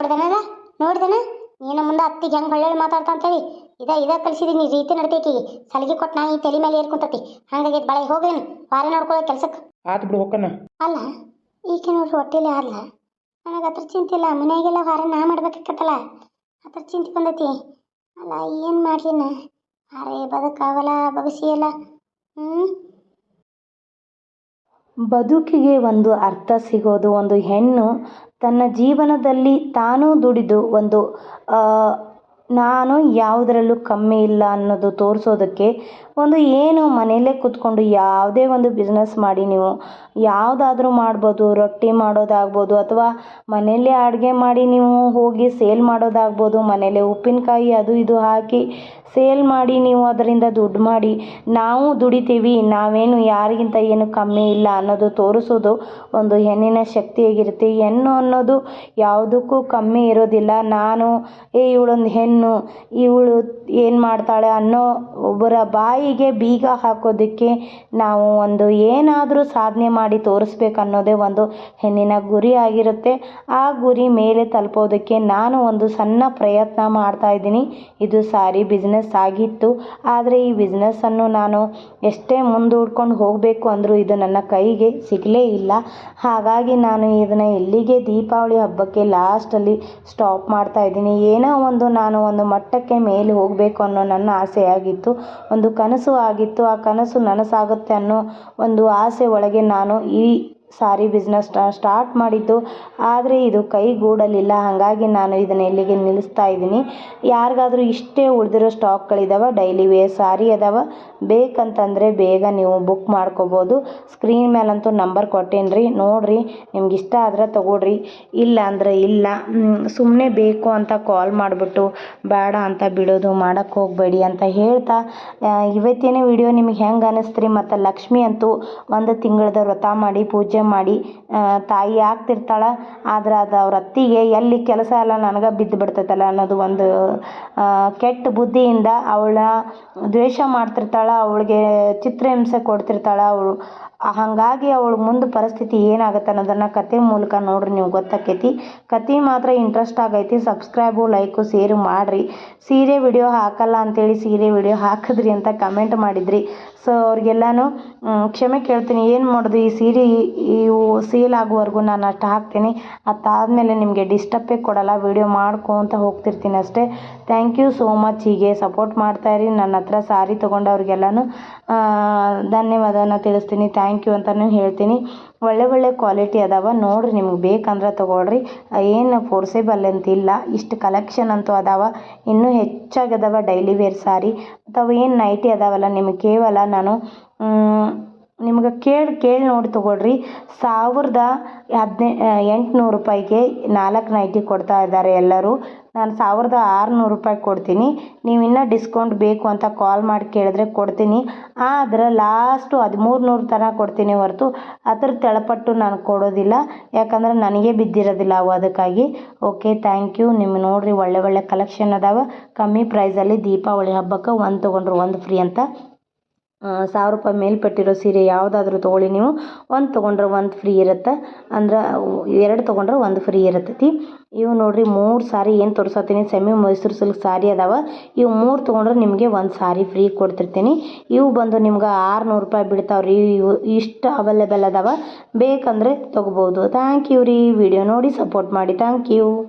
ನೋಡ್ದನದ ನೋಡ್ದನ? ನೀನು ಮುಂದೆ ಅತ್ತಿಗೆ ಹೆಂಗೆ ಒಳ್ಳೆ ಮಾತಾಡ್ತಾ ಅಂತೇಳಿ? ಇದ ಇದ ಕಲಿಸಿದೀನಿ ರೀತಿ ನಡ್ತೈತಿ ಸಲಿಗೆ ಕೊಟ್ಟು ನಾ ಈ ತಲೆ ಮೇಲೆ ಏರ್ಕೊಂತತಿ. ಹಂಗಾಗಿ ಬಳೆ ಹೋಗೇನು ವಾರ ನೋಡ್ಕೊಳ್ಳೋ ಕೆಲ್ಸಕ್ಕೆ ಆತು ಬಿಡು ಹೋಗಣ ಅಲ್ಲ ಈಕೆ ನೋಡ್ರಿ ಹೊಟ್ಟೆಲಿ ಆದ್ಲ? ನನಗೆ ಅದ್ರ ಚಿಂತೆ ಇಲ್ಲ. ಮನೆಯಾಗೆಲ್ಲ ವಾರ ನಾ ಮಾಡ್ಬೇಕಾಕತ್ತಲ್ಲ ಅದ್ರ ಚಿಂತೆ ಬಂದೈತಿ. ಅಲ್ಲ ಏನು ಮಾಡಲಿ ನಾ? ಅರೆ ಬದುಕಾಗಲ್ಲ ಬಗಸಿ ಎಲ್ಲ. ಹ್ಞೂ ಬದುಕಿಗೆ ಒಂದು ಅರ್ಥ ಸಿಗೋದು ಒಂದು ಹೆಣ್ಣು ತನ್ನ ಜೀವನದಲ್ಲಿ ತಾನು ದುಡಿದು ಒಂದು ನಾನು ಯಾವುದರಲ್ಲೂ ಕಮ್ಮಿ ಇಲ್ಲ ಅನ್ನೋದು ತೋರಿಸೋದಕ್ಕೆ ಒಂದು ಏನು ಮನೆಯಲ್ಲೇ ಕೂತ್ಕೊಂಡು ಯಾವುದೇ ಒಂದು ಬಿಸ್ನೆಸ್ ಮಾಡಿ ನೀವು ಯಾವುದಾದ್ರೂ ಮಾಡ್ಬೋದು, ರೊಟ್ಟಿ ಮಾಡೋದಾಗ್ಬೋದು ಅಥವಾ ಮನೆಯಲ್ಲೇ ಅಡುಗೆ ಮಾಡಿ ನೀವು ಹೋಗಿ ಸೇಲ್ ಮಾಡೋದಾಗ್ಬೋದು, ಮನೆಯಲ್ಲೇ ಉಪ್ಪಿನಕಾಯಿ ಅದು ಇದು ಹಾಕಿ ಸೇಲ್ ಮಾಡಿ, ನೀವು ಅದರಿಂದ ದುಡ್ಡು ಮಾಡಿ, ನಾವು ದುಡಿತೀವಿ, ನಾವೇನು ಯಾರಿಗಿಂತ ಏನು ಕಮ್ಮಿ ಇಲ್ಲ ಅನ್ನೋದು ತೋರಿಸೋದು ಒಂದು ಹೆಣ್ಣಿನ ಶಕ್ತಿಯಾಗಿರುತ್ತೆ. ಹೆಣ್ಣು ಅನ್ನೋದು ಯಾವುದಕ್ಕೂ ಕಮ್ಮಿ ಇರೋದಿಲ್ಲ. ನಾನು, ಏ, ಇವಳೊಂದು ಹೆಣ್ಣು, ಇವಳು ಏನು ಮಾಡ್ತಾಳೆ ಅನ್ನೋ ಒಬ್ಬರ ಬಾಯಿಗೆ ಬೀಗ ಹಾಕೋದಕ್ಕೆ ನಾವು ಒಂದು ಏನಾದರೂ ಸಾಧನೆ ಮಾಡಿ ತೋರಿಸ್ಬೇಕು ಅನ್ನೋದೇ ಒಂದು ಹೆಣ್ಣಿನ ಗುರಿ ಆಗಿರುತ್ತೆ. ಆ ಗುರಿ ಮೇಲೆ ತಲುಪೋದಕ್ಕೆ ನಾನು ಒಂದು ಸಣ್ಣ ಪ್ರಯತ್ನ ಮಾಡ್ತಾ ಇದ್ದೀನಿ. ಇದು ಸಾರಿ ಬಿಸ್ನೆಸ್. ಆಗಿತ್ತು. ಆದರೆ ಈ ಬಿಸ್ನೆಸ್ಸನ್ನು ನಾನು ಎಷ್ಟೇ ಮುಂದೂಡ್ಕೊಂಡು ಹೋಗಬೇಕು ಅಂದರೂ ಇದು ನನ್ನ ಕೈಗೆ ಸಿಗಲೇ ಇಲ್ಲ. ಹಾಗಾಗಿ ನಾನು ಇದನ್ನು ಎಲ್ಲಿಗೆ ದೀಪಾವಳಿ ಹಬ್ಬಕ್ಕೆ ಲಾಸ್ಟಲ್ಲಿ ಸ್ಟಾಪ್ ಮಾಡ್ತಾ ಇದ್ದೀನಿ. ಏನೋ ಒಂದು ನಾನು ಒಂದು ಮಟ್ಟಕ್ಕೆ ಮೇಲೆ ಹೋಗಬೇಕು ಅನ್ನೋ ನನ್ನ ಆಸೆ ಆಗಿತ್ತು. ಒಂದು ಕನಸು ಆಗಿತ್ತು. ಆ ಕನಸು ನನಸಾಗುತ್ತೆ ಅನ್ನೋ ಒಂದು ಆಸೆ ಒಳಗೆ ನಾನು ಈ ಸಾರಿ ಬಿಸ್ನೆಸ್ ಸ್ಟಾರ್ಟ್ ಮಾಡಿದ್ದು, ಆದರೆ ಇದು ಕೈಗೂಡಲಿಲ್ಲ. ಹಾಗಾಗಿ ನಾನು ಇದನ್ನು ಇಲ್ಲಿಗೆ ನಿಲ್ಲಿಸ್ತಾ ಇದ್ದೀನಿ. ಯಾರಿಗಾದ್ರೂ ಇಷ್ಟೇ ಉಳಿದಿರೋ ಸ್ಟಾಕ್ಗಳಿದಾವೆ ಡೈಲಿ ವೇರ್ ಸಾರಿ ಅದಾವೆ, ಬೇಕಂತಂದರೆ ಬೇಗ ನೀವು ಬುಕ್ ಮಾಡ್ಕೋಬೋದು. ಸ್ಕ್ರೀನ್ ಮೇಲಂತೂ ನಂಬರ್ ಕೊಟ್ಟೇನಿ ರೀ ನೋಡಿರಿ, ನಿಮ್ಗೆ ಇಷ್ಟ ಆದರೆ ತಗೊಳ್ರಿ. ಇಲ್ಲ ಅಂದರೆ ಇಲ್ಲ ಸುಮ್ಮನೆ ಬೇಕು ಅಂತ ಕಾಲ್ ಮಾಡಿಬಿಟ್ಟು, ಬೇಡ ಅಂತ ಬಿಡೋದು ಮಾಡೋಕ್ಕೆ ಹೋಗಬೇಡಿ ಅಂತ ಹೇಳ್ತಾ ಇವತ್ತಿನ ವಿಡಿಯೋ ನಿಮಗೆ ಹೆಂಗೆ ಅನ್ನಿಸ್ತು ರೀ ಮತ್ತು ಲಕ್ಷ್ಮಿ ಅಂತೂ ಒಂದು ತಿಂಗಳದ ವ್ರತ ಮಾಡಿ ಪೂಜೆ ಮಾಡಿ ತಾಯಿ ಆಗ್ತಿರ್ತಾಳೆ, ಆದ್ರೆ ಅದು ಅವ್ರ ಅತ್ತಿಗೆ ಎಲ್ಲಿ ಕೆಲಸ ಎಲ್ಲ ನನಗೆ ಬಿದ್ದು ಬಿಡ್ತೈತಲ್ಲ ಅನ್ನೋದು ಒಂದು ಕೆಟ್ಟ ಬುದ್ಧಿಯಿಂದ ಅವಳ ದ್ವೇಷ ಮಾಡ್ತಿರ್ತಾಳೆ, ಅವಳಿಗೆ ಚಿತ್ರಹಿಂಸೆ ಕೊಡ್ತಿರ್ತಾಳೆ, ಅವಳು, ಹಾಗಾಗಿ ಅವಳ ಮುಂದೆ ಪರಿಸ್ಥಿತಿ ಏನಾಗುತ್ತೆ ಅನ್ನೋದನ್ನು ಕತೆ ಮೂಲಕ ನೋಡ್ರಿ ನೀವು ಗೊತ್ತಾಕೈತಿ. ಕತೆ ಮಾತ್ರ ಇಂಟ್ರೆಸ್ಟ್ ಆಗೈತಿ ಸಬ್ಸ್ಕ್ರೈಬು ಲೈಕು ಸೇರು ಮಾಡಿರಿ. ಸೀರೆ ವಿಡಿಯೋ ಹಾಕಲ್ಲ ಅಂತೇಳಿ ಸೀರೆ ವಿಡಿಯೋ ಹಾಕಿದ್ರಿ ಅಂತ ಕಮೆಂಟ್ ಮಾಡಿದ್ರಿ. ಸೊ ಅವ್ರಿಗೆಲ್ಲನೂ ಕ್ಷಮೆ ಕೇಳ್ತೀನಿ. ಏನು ಮಾಡೋದು? ಈ ಸೀರೆ ಇವು ಸೇಲ್ ಆಗುವವರೆಗೂ ನಾನು ಅಷ್ಟು ಹಾಕ್ತೀನಿ. ಅದಾದಮೇಲೆ ನಿಮಗೆ ಡಿಸ್ಟರ್ಬೇ ಕೊಡಲ್ಲ. ವಿಡಿಯೋ ಮಾಡ್ಕೊತ ಹೋಗ್ತಿರ್ತೀನಿ ಅಷ್ಟೇ. ಥ್ಯಾಂಕ್ ಯು ಸೋ ಮಚ್ ಹೀಗೆ ಸಪೋರ್ಟ್ ಮಾಡ್ತಾಯಿರಿ ನನ್ನ ಹತ್ರ ಸಾರಿ ತೊಗೊಂಡವ್ರಿಗೆಲ್ಲನೂ ಧನ್ಯವಾದನ ತಿಳಿಸ್ತೀನಿ. ಥ್ಯಾಂಕ್ ಯು ಅಂತಲೂ ಹೇಳ್ತೀನಿ. ಒಳ್ಳೆ ಒಳ್ಳೆ ಕ್ವಾಲಿಟಿ ಅದಾವ. ನೋಡಿರಿ ನಿಮ್ಗೆ ಬೇಕಂದ್ರೆ ತೊಗೊಳ್ರಿ. ಏನು ಫೋರ್ಸೇಬಲ್ ಅಂತಿಲ್ಲ. ಇಷ್ಟು ಕಲೆಕ್ಷನ್ ಅಂತೂ ಅದಾವ. ಇನ್ನೂ ಹೆಚ್ಚಾಗಿ ಅದಾವ ಡೈಲಿ ವೇರ್ ಸಾರಿ ಅಥವಾ ಏನು ನೈಟಿ ಅದಾವಲ್ಲ, ನಿಮಗೆ ಕೇವಲ ನಾನು ನಿಮ್ಗೆ ಕೇಳಿ ಕೇಳಿ ನೋಡಿ ತೊಗೊಳ್ರಿ. ಸಾವಿರದ ಹದಿನೆ ಎಂಟುನೂರು ರೂಪಾಯಿಗೆ ನಾಲ್ಕು ನೈಟಿ ಕೊಡ್ತಾ ಇದ್ದಾರೆ ಎಲ್ಲರೂ. ನಾನು ಸಾವಿರದ ಆರುನೂರು ರೂಪಾಯಿ ಕೊಡ್ತೀನಿ. ನೀವು ಇನ್ನೂ ಡಿಸ್ಕೌಂಟ್ ಬೇಕು ಅಂತ ಕಾಲ್ ಮಾಡಿ ಕೇಳಿದ್ರೆ ಕೊಡ್ತೀನಿ. ಆದರೆ ಲಾಸ್ಟು ಹದಿಮೂರು ನೂರು ಥರ ಕೊಡ್ತೀನಿ ಹೊರತು. ಅದ್ರ ತೆಳಪಟ್ಟು ನಾನು ಕೊಡೋದಿಲ್ಲ. ಯಾಕಂದ್ರೆ ನನಗೆ ಬಿದ್ದಿರೋದಿಲ್ಲ ಅವು ಅದಕ್ಕಾಗಿ. ಓಕೆ ಥ್ಯಾಂಕ್ ಯು ನಿಮ್ಮ ನೋಡಿರಿ ಒಳ್ಳೆ ಒಳ್ಳೆ ಕಲೆಕ್ಷನ್ ಅದಾವೆ. ಕಮ್ಮಿ ಪ್ರೈಸಲ್ಲಿ ದೀಪಾವಳಿ ಹಬ್ಬಕ್ಕೆ ಒಂದು ತೊಗೊಂಡ್ರೆ ಒಂದು ಫ್ರೀ ಅಂತ. ಸಾವಿರ ರೂಪಾಯಿ ಮೇಲ್ಪಟ್ಟಿರೋ ಸೀರೆ ಯಾವುದಾದ್ರೂ ತೊಗೊಳ್ಳಿ ನೀವು. ಒಂದು ತೊಗೊಂಡ್ರೆ ಒಂದು ಫ್ರೀ ಇರುತ್ತೆ. ಅಂದ್ರೆ, ಎರಡು ತೊಗೊಂಡ್ರೆ ಒಂದು ಫ್ರೀ ಇರುತ್ತೈತಿ ಇವು ನೋಡಿರಿ ಮೂರು ಸಾರಿ ಏನು ತೋರಿಸತ್ತೀನಿ ಸೆಮಿ ಮೈಸೂರು ಸಿಲ್ಕ್ ಸಾರಿ ಅದಾವೆ. ಇವು ಮೂರು ತೊಗೊಂಡ್ರೆ ನಿಮಗೆ ಒಂದು ಸಾರಿ ಫ್ರೀ ಕೊಡ್ತಿರ್ತೀನಿ. ಇವು ಬಂದು ನಿಮ್ಗೆ ಆರುನೂರು ರೂಪಾಯಿ ಬಿಡ್ತಾವೆ ರೀ ಇವು ಇಷ್ಟು ಅವೈಲೇಬಲ್ ಅದಾವೆ. ಬೇಕಂದರೆ ತೊಗೋಬೋದು. ಥ್ಯಾಂಕ್ ಯು ರೀ. ವಿಡಿಯೋ ನೋಡಿ ಸಪೋರ್ಟ್ ಮಾಡಿ. Thank you